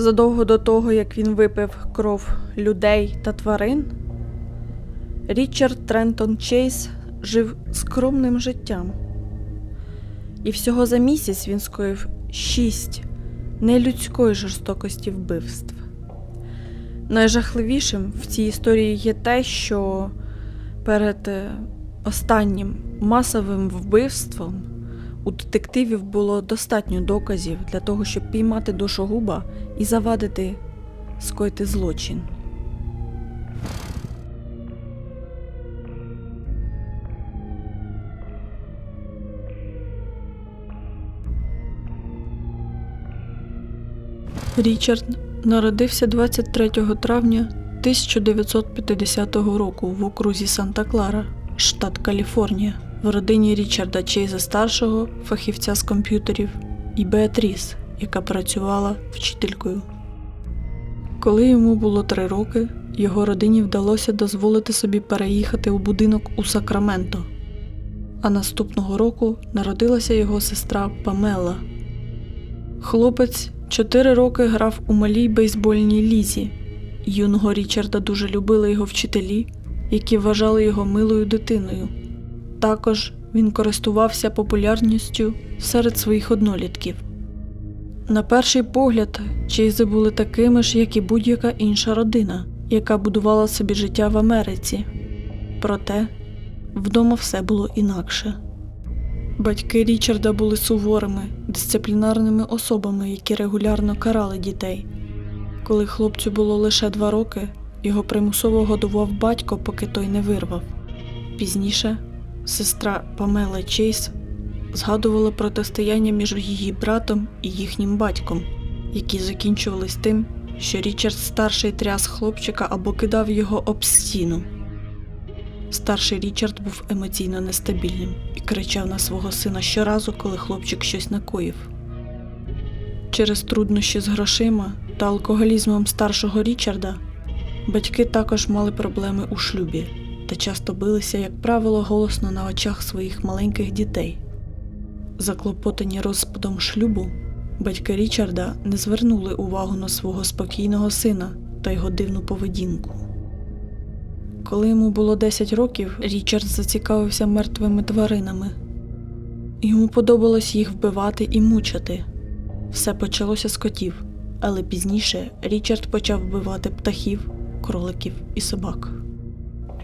Задовго до того, як він випив кров людей та тварин, Річард Трентон Чейз жив скромним життям. І всього за місяць він скоїв шість нелюдської жорстокості вбивств. Найжахливішим в цій історії є те, що перед е, останнім масовим вбивством у детективів було достатньо доказів для того, щоб піймати душогуба і завадити скоїти злочин. Річард народився 23 травня 1950 року в окрузі Санта-Клара, штат Каліфорнія, в родині Річарда Чейза старшого, фахівця з комп'ютерів, і Беатріс, яка працювала вчителькою. Коли йому було три роки, його родині вдалося дозволити собі переїхати у будинок у Сакраменто. А наступного року народилася його сестра Памела. Хлопець чотири роки грав у малій бейсбольній лізі. Юного Річарда дуже любили його вчителі, які вважали його милою дитиною. Також він користувався популярністю серед своїх однолітків. На перший погляд, Чейзи були такими ж, як і будь-яка інша родина, яка будувала собі життя в Америці. Проте вдома все було інакше. Батьки Річарда були суворими, дисциплінарними особами, які регулярно карали дітей. Коли хлопцю було лише два роки, його примусово годував батько, поки той не вирвав. Пізніше сестра Памела Чейз згадувала протистояння між її братом і їхнім батьком, які закінчувались тим, що Річард старший тряс хлопчика або кидав його об стіну. Старший Річард був емоційно нестабільним і кричав на свого сина щоразу, коли хлопчик щось накоїв. Через труднощі з грошима та алкоголізмом старшого Річарда батьки також мали проблеми у шлюбі та часто билися, як правило, голосно на очах своїх маленьких дітей. Заклопотані розпадом шлюбу, батьки Річарда не звернули увагу на свого спокійного сина та його дивну поведінку. Коли йому було 10 років, Річард зацікавився мертвими тваринами. Йому подобалось їх вбивати і мучити. Все почалося з котів, але пізніше Річард почав вбивати птахів, кроликів і собак.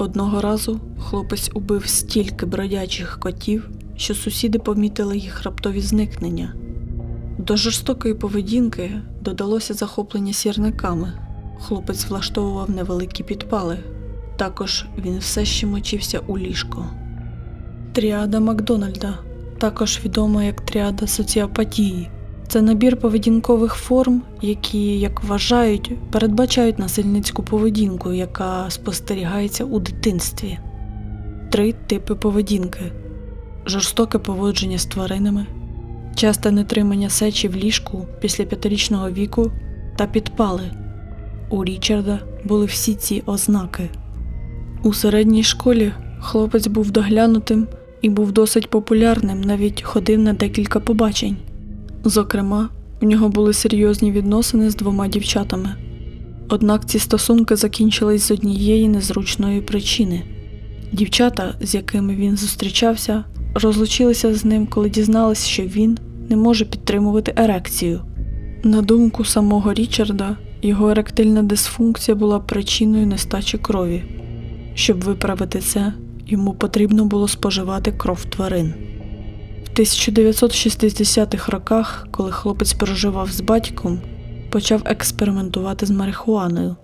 Одного разу хлопець убив стільки бродячих котів, що сусіди помітили їх раптові зникнення. До жорстокої поведінки додалося захоплення сірниками. Хлопець влаштовував невеликі підпали. Також він все ще мочився у ліжко. Тріада Макдональда, також відома як тріада соціопатії. Це набір поведінкових форм, які, як вважають, передбачають насильницьку поведінку, яка спостерігається у дитинстві. Три типи поведінки: жорстоке поводження з тваринами, часте нетримання сечі в ліжку після п'ятирічного віку та підпали. У Річарда були всі ці ознаки. У середній школі хлопець був доглянутим і був досить популярним, навіть ходив на декілька побачень. Зокрема, у нього були серйозні відносини з двома дівчатами. Однак ці стосунки закінчились з однієї незручної причини. Дівчата, з якими він зустрічався, розлучилися з ним, коли дізнались, що він не може підтримувати ерекцію. На думку самого Річарда, його еректильна дисфункція була причиною нестачі крові. Щоб виправити це, йому потрібно було споживати кров тварин. В 1960-х роках, коли хлопець проживав з батьком, почав експериментувати з марихуаною.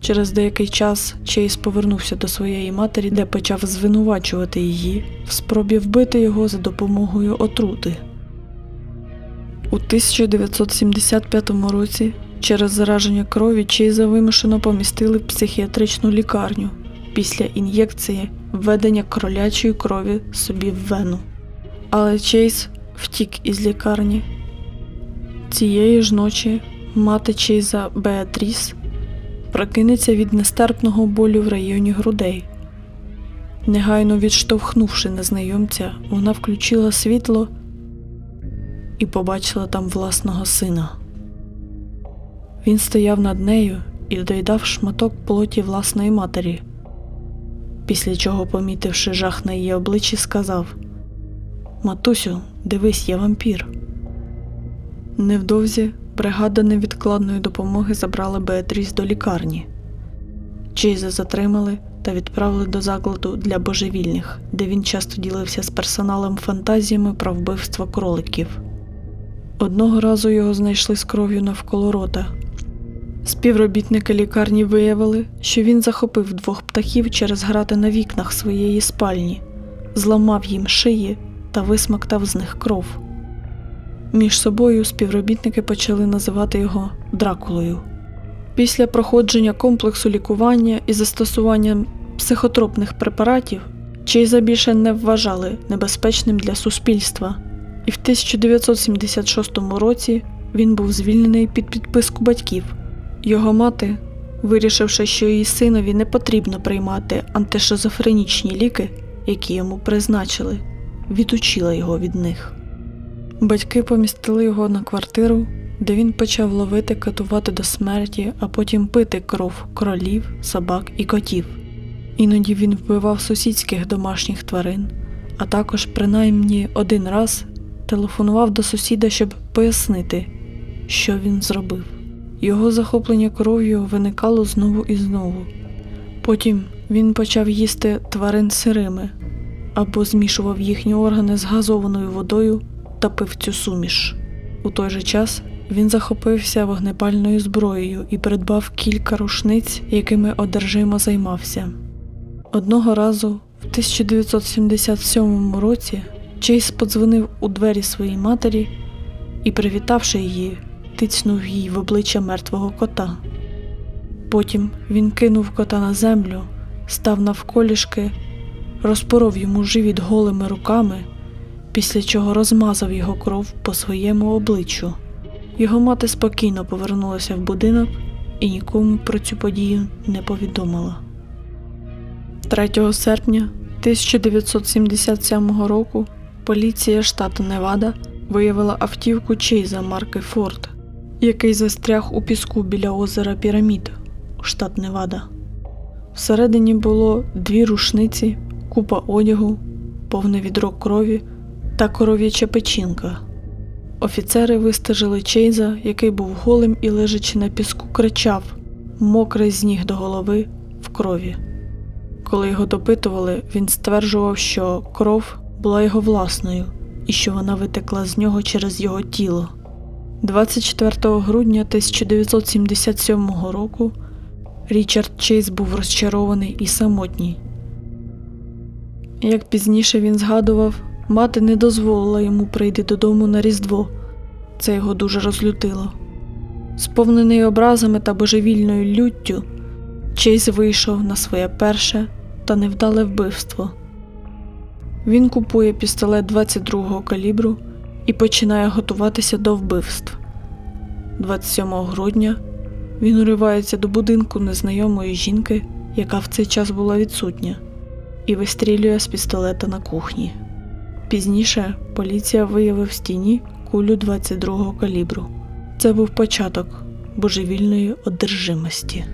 Через деякий час Чейз повернувся до своєї матері, де почав звинувачувати її в спробі вбити його за допомогою отрути. У 1975 році через зараження крові Чейза вимушено помістили в психіатричну лікарню після ін'єкції введення кролячої крові собі в вену. Але Чейз втік із лікарні. Цієї ж ночі мати Чейза Беатріс прокинеться від нестерпного болю в районі грудей. Негайно відштовхнувши незнайомця, вона включила світло і побачила там власного сина. Він стояв над нею і доїдав шматок плоті власної матері. Після чого, помітивши жах на її обличчі, сказав Матусю, дивись, я вампір. Невдовзі бригада невідкладної допомоги забрала Беатріс до лікарні. Чейза затримали та відправили до закладу для божевільних, де він часто ділився з персоналом фантазіями про вбивство кроликів. Одного разу його знайшли з кров'ю навколо рота. Співробітники лікарні виявили, що він захопив двох птахів через грати на вікнах своєї спальні, зламав їм шиї та висмоктав з них кров. Між собою співробітники почали називати його Дракулою. Після проходження комплексу лікування і застосування психотропних препаратів Чейза більше не вважали небезпечним для суспільства, і в 1976 році він був звільнений під підписку батьків. Його мати, вирішивши, що її синові не потрібно приймати антишизофренічні ліки, які йому призначили, відучила його від них. Батьки помістили його на квартиру, де він почав ловити, катувати до смерті, а потім пити кров кролів, собак і котів. Іноді він вбивав сусідських домашніх тварин, а також принаймні один раз телефонував до сусіда, щоб пояснити, що він зробив. Його захоплення кров'ю виникало знову і знову. Потім він почав їсти тварин сирими або змішував їхні органи з газованою водою та пив цю суміш. У той же час він захопився вогнепальною зброєю і придбав кілька рушниць, якими одержимо займався. Одного разу, в 1977 році, Чейз подзвонив у двері своїй матері і, привітавши її, тицьнув їй в обличчя мертвого кота. Потім він кинув кота на землю, став навколішки, розпоров йому живіт голими руками, після чого розмазав його кров по своєму обличчю. Його мати спокійно повернулася в будинок і нікому про цю подію не повідомила. 3 серпня 1977 року поліція штату Невада виявила автівку Чейза марки Форд, який застряг у піску біля озера Пірамід, штат Невада. Всередині було дві рушниці, купа одягу, повне відро крові та коров'яча печінка. Офіцери вистежили Чейза, який був голим і лежачи на піску, кричав, мокрий з ніг до голови в крові. Коли його допитували, він стверджував, що кров була його власною і що вона витекла з нього через його тіло. 24 грудня 1977 року Річард Чейз був розчарований і самотній. Як пізніше він згадував, мати не дозволила йому прийти додому на Різдво. Це його дуже розлютило. Сповнений образами та божевільною люттю, Чейз вийшов на своє перше та невдале вбивство. Він купує пістолет 22-го калібру і починає готуватися до вбивств. 27 грудня він уривається до будинку незнайомої жінки, яка в цей час була відсутня, і вистрілює з пістолета на кухні. Пізніше поліція виявила в стіні кулю 22-го калібру. Це був початок божевільної одержимості.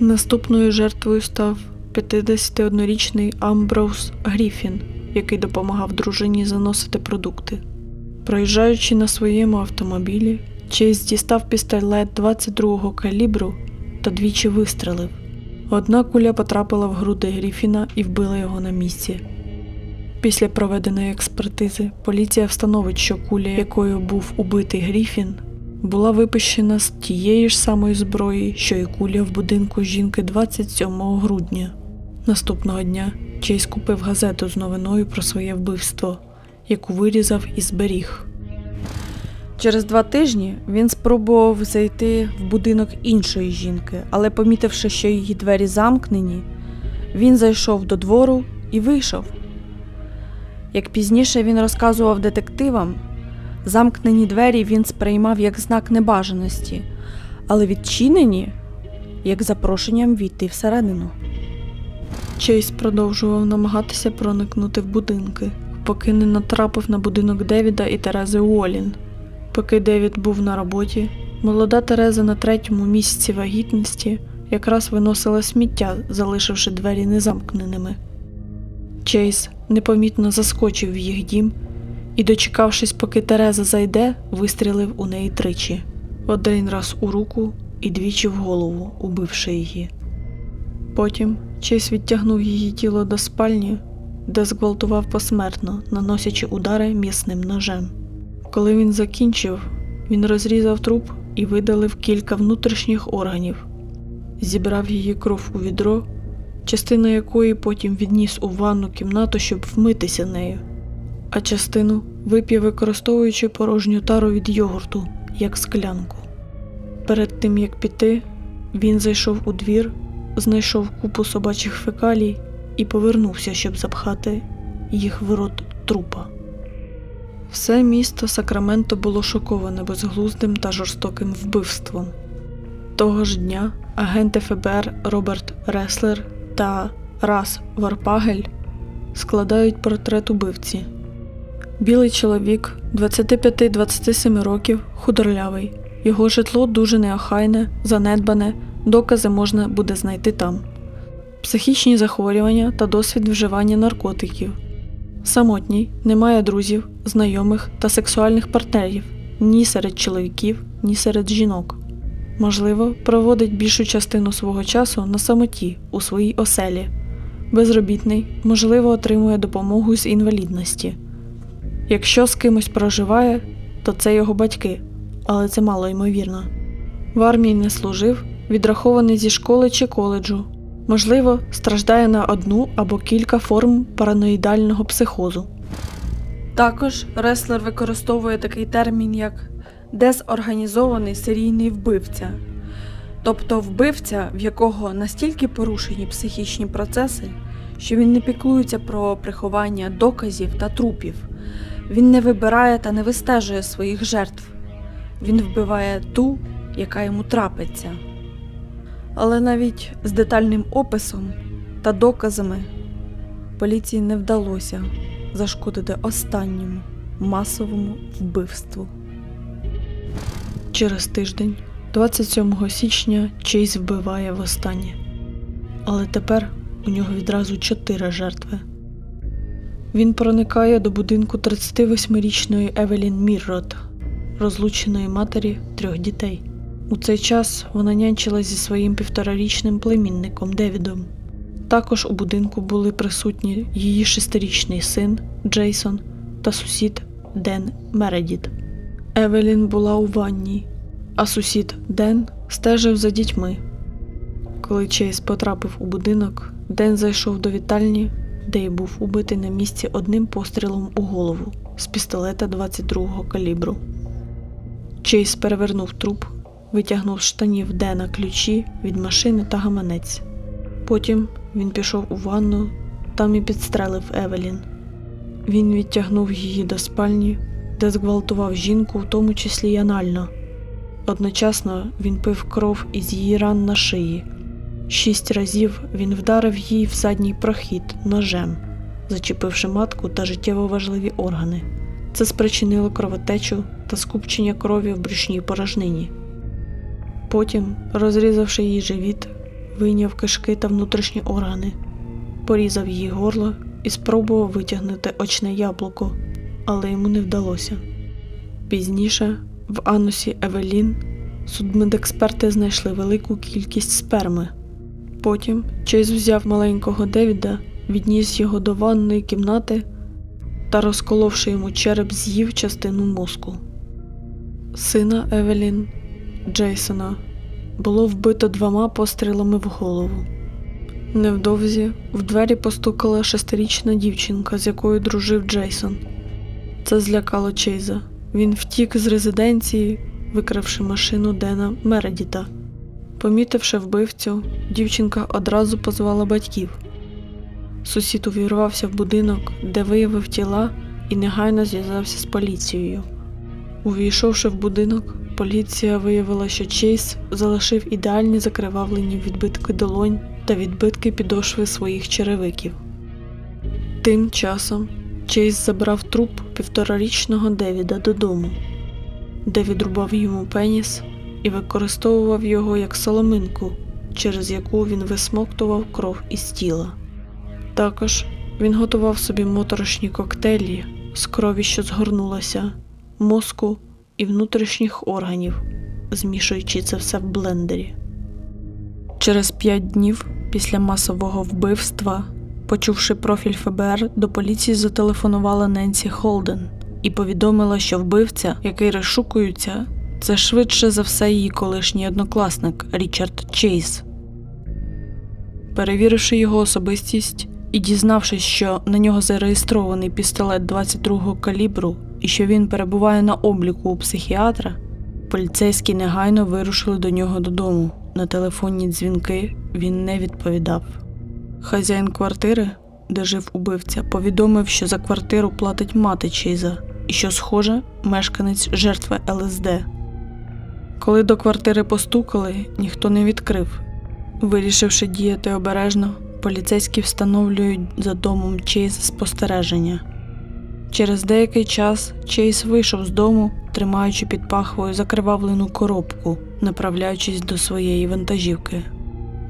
Наступною жертвою став 51-річний Амброуз Гріфін, який допомагав дружині заносити продукти. Проїжджаючи на своєму автомобілі, Чейз дістав пістолет 22-го калібру та двічі вистрелив. Одна куля потрапила в груди Гріфіна і вбила його на місці. Після проведеної експертизи поліція встановить, що куля, якою був убитий Гріфін, була випущена з тієї ж самої зброї, що і куля в будинку жінки 27 грудня. Наступного дня Чейз купив газету з новиною про своє вбивство, яку вирізав і зберіг. Через два тижні він спробував зайти в будинок іншої жінки, але помітивши, що її двері замкнені, він зайшов до двору і вийшов. Як пізніше він розказував детективам, замкнені двері він сприймав як знак небажаності, але відчинені як запрошенням війти всередину. Чейз продовжував намагатися проникнути в будинки, поки не натрапив на будинок Девіда і Терези Уолін. Поки Девід був на роботі, Молода Тереза на третьому місяці вагітності якраз виносила сміття, залишивши двері незамкненими. Чейз непомітно заскочив в їх дім і, дочекавшись, поки Тереза зайде, вистрілив у неї тричі один раз у руку і двічі в голову, убивши її. Потім Чейз відтягнув її тіло до спальні, де зґвалтував посмертно, наносячи удари м'ясним ножем. Коли він закінчив, він розрізав труп і видалив кілька внутрішніх органів, зібрав її кров у відро, частина якої потім відніс у ванну кімнату, щоб вмитися нею, а частину вип'є, використовуючи порожню тару від йогурту, як склянку. Перед тим як піти, він зайшов у двір, знайшов купу собачих фекалій і повернувся, щоб запхати їх в рот трупа. Все місто Сакраменто було шоковане безглуздим та жорстоким вбивством. Того ж дня агенти ФБР Роберт Реслер та Рас Варпагель складають портрет убивці. Білий чоловік 25-27 років, худорлявий. Його житло дуже неохайне, занедбане, докази можна буде знайти там. Психічні захворювання та досвід вживання наркотиків. Самотній, не має друзів, знайомих та сексуальних партнерів ні серед чоловіків, ні серед жінок. Можливо, проводить більшу частину свого часу на самоті у своїй оселі. Безробітний, можливо, отримує допомогу з інвалідності. Якщо з кимось проживає, то це його батьки, але це мало ймовірно. В армії не служив, відрахований зі школи чи коледжу. Можливо, страждає на одну або кілька форм параноїдального психозу. Також реслер використовує такий термін, як дезорганізований серійний вбивця, тобто вбивця, в якого настільки порушені психічні процеси, що він не піклується про приховання доказів та трупів, він не вибирає та не вистежує своїх жертв, він вбиває ту, яка йому трапиться. Але навіть з детальним описом та доказами поліції не вдалося зашкодити останньому масовому вбивству. Через тиждень, 27 січня, Чейз вбиває востаннє. Але тепер у нього відразу чотири жертви. Він проникає до будинку 38-річної Евелін Міррот, розлученої матері трьох дітей. У цей час вона нянчилась зі своїм півторарічним племінником Девідом. Також у будинку були присутні її шестирічний син Джейсон та сусід Ден Мередіт. Евелін була у ванній, а сусід Ден стежив за дітьми. Коли Чейз потрапив у будинок, Ден зайшов до вітальні, де й був убитий на місці одним пострілом у голову з пістолета 22-го калібру. Чейз перевернув труп, витягнув з штанів Дена ключі від машини та гаманець. Потім він пішов у ванну, там і підстрелив Евелін. Він відтягнув її до спальні, де зґвалтував жінку, в тому числі й анально. Одночасно він пив кров із її ран на шиї. Шість разів він вдарив її в задній прохід ножем, зачепивши матку та життєво важливі органи. Це спричинило кровотечу та скупчення крові в брюшній порожнині. Потім, розрізавши її живіт, вийняв кишки та внутрішні органи, порізав її горло і спробував витягнути очне яблуко, але йому не вдалося. Пізніше в анусі Евелін судмедексперти знайшли велику кількість сперми. Потім Чейз взяв маленького Девіда, відніс його до ванної кімнати та, розколовши йому череп, з'їв частину мозку. Сина Евелін Джейсона було вбито двома пострілами в голову. Невдовзі в двері постукала шестирічна дівчинка, з якою дружив Джейсон. Це злякало Чейза. Він втік з резиденції, викравши машину Дена Мередіта. Помітивши вбивцю, дівчинка одразу позвала батьків. Сусід увірвався в будинок, де виявив тіла і негайно зв'язався з поліцією. Увійшовши в будинок, поліція виявила, що Чейз залишив ідеальні закривавлені відбитки долонь та відбитки підошви своїх черевиків. Тим часом Чейз забрав труп півторарічного Девіда додому, де відрубав йому пеніс і використовував його як соломинку, через яку він висмоктував кров із тіла. Також він готував собі моторошні коктейлі з крові, що згорнулася, мозку і внутрішніх органів, змішуючи це все в блендері. Через п'ять днів після масового вбивства, почувши профіль ФБР, до поліції зателефонувала Ненсі Холден і повідомила, що вбивця, який розшукується, це швидше за все її колишній однокласник Річард Чейз. Перевіривши його особистість і дізнавшись, що на нього зареєстрований пістолет 22-го калібру і що він перебуває на обліку у психіатра, поліцейські негайно вирушили до нього додому. На телефонні дзвінки він не відповідав. Хазяїн квартири, де жив убивця, повідомив, що за квартиру платить мати Чейза і що, схоже, мешканець жертви ЛСД. Коли до квартири постукали, ніхто не відкрив. Вирішивши діяти обережно, поліцейські встановлюють за домом Чейза спостереження. Через деякий час Чейз вийшов з дому, тримаючи під пахвою закривавлену коробку, направляючись до своєї вантажівки.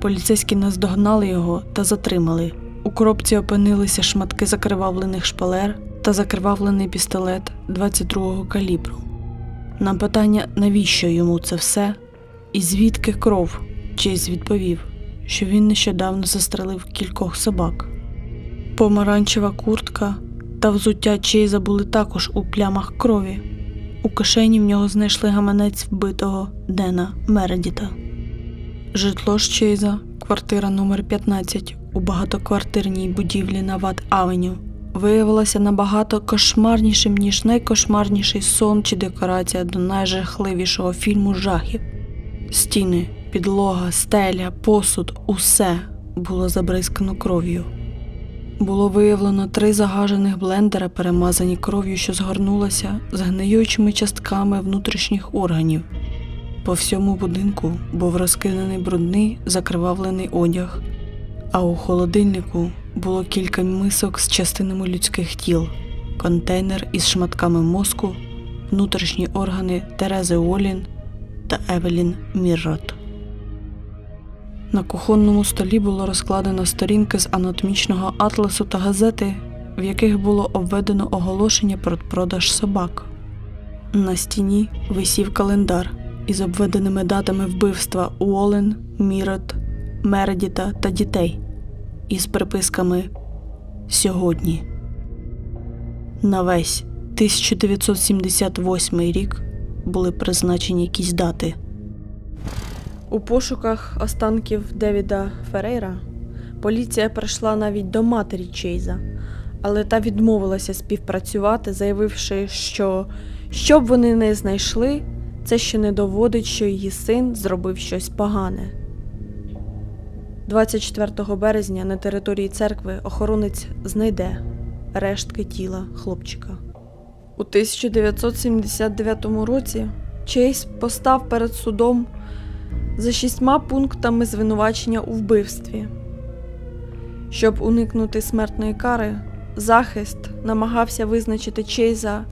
Поліцейські наздогнали його та затримали. У коробці опинилися шматки закривавлених шпалер та закривавлений пістолет 22-го калібру. На питання, навіщо йому це все, і звідки кров, Чейз відповів, що він нещодавно застрелив кількох собак. Помаранчева куртка та взуття Чейза були також у плямах крові. У кишені в нього знайшли гаманець вбитого Дена Мередіта. Житло ж Чейза, квартира номер 15 у багатоквартирній будівлі на Ват Авеню, виявилося набагато кошмарнішим, ніж найкошмарніший сон чи декорація до найжахливішого фільму жахів. Стіни, підлога, стеля, посуд усе було забризкано кров'ю. Було виявлено три загажених блендера, перемазані кров'ю, що згорнулася з гниючими частками внутрішніх органів. По всьому будинку був розкиданий брудний закривавлений одяг, а у холодильнику було кілька мисок з частинами людських тіл, контейнер із шматками мозку, внутрішні органи Терези Уолін та Евелін Міррот. На кухонному столі було розкладено сторінки з анатомічного атласу та газети, в яких було обведено оголошення про продаж собак. На стіні висів календар із обведеними датами вбивства Уолен, Мірот, Мередіта та дітей із приписками Сьогодні. На весь 1978 рік були призначені якісь дати. У пошуках останків Девіда Ферейра поліція прийшла навіть до матері Чейза, але та відмовилася співпрацювати, заявивши, що що б вони не знайшли, це ще не доводить, що її син зробив щось погане. 24 березня на території церкви охоронець знайде рештки тіла хлопчика. У 1979 році Чейз постав перед судом за шістьма пунктами звинувачення у вбивстві. Щоб уникнути смертної кари, захист намагався визначити Чейза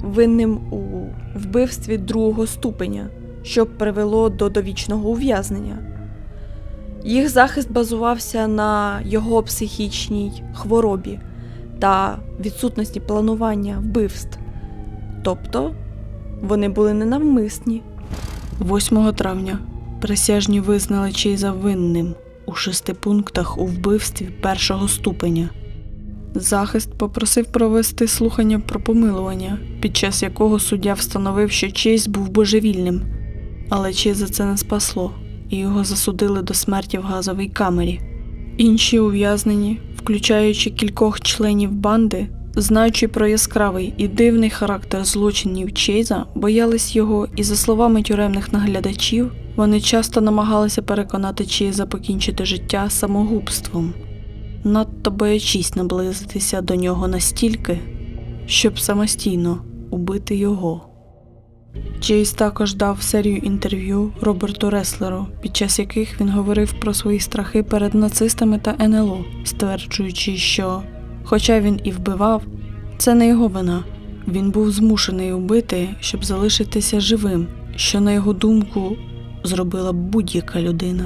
винним у вбивстві другого ступеня, що привело до довічного ув'язнення. Їх захист базувався на його психічній хворобі та відсутності планування вбивств, тобто вони були ненавмисні. 8 травня присяжні визнали Чейза винним у шести пунктах у вбивстві першого ступеня. Захист попросив провести слухання про помилування, під час якого суддя встановив, що Чейз був божевільним, але Чейза це не спасло, і його засудили до смерті в газовій камері. Інші ув'язнені, включаючи кількох членів банди, знаючи про яскравий і дивний характер злочинів Чейза, боялись його, і, за словами тюремних наглядачів, вони часто намагалися переконати Чейза покінчити життя самогубством, надто боячись наблизитися до нього настільки, щоб самостійно убити його. Чейз також дав серію інтерв'ю Роберту Реслеру, під час яких він говорив про свої страхи перед нацистами та НЛО, стверджуючи, що, хоча він і вбивав, це не його вина. Він був змушений убити, щоб залишитися живим що, на його думку, зробила будь-яка людина.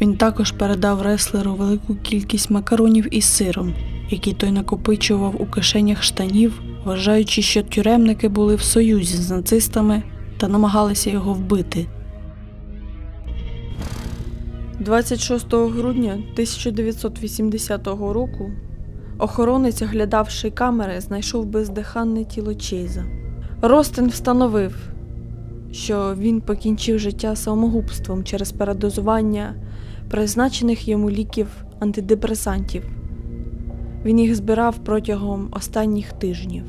Він також передав реслеру велику кількість макаронів із сиром, які той накопичував у кишенях штанів, вважаючи, що тюремники були в союзі з нацистами та намагалися його вбити. 26 грудня 1980 року охоронець, оглядавши камери, знайшов бездиханне тіло Чейза. Ростин встановив, що він покінчив життя самогубством через передозування призначених йому ліків антидепресантів. Він їх збирав протягом останніх тижнів.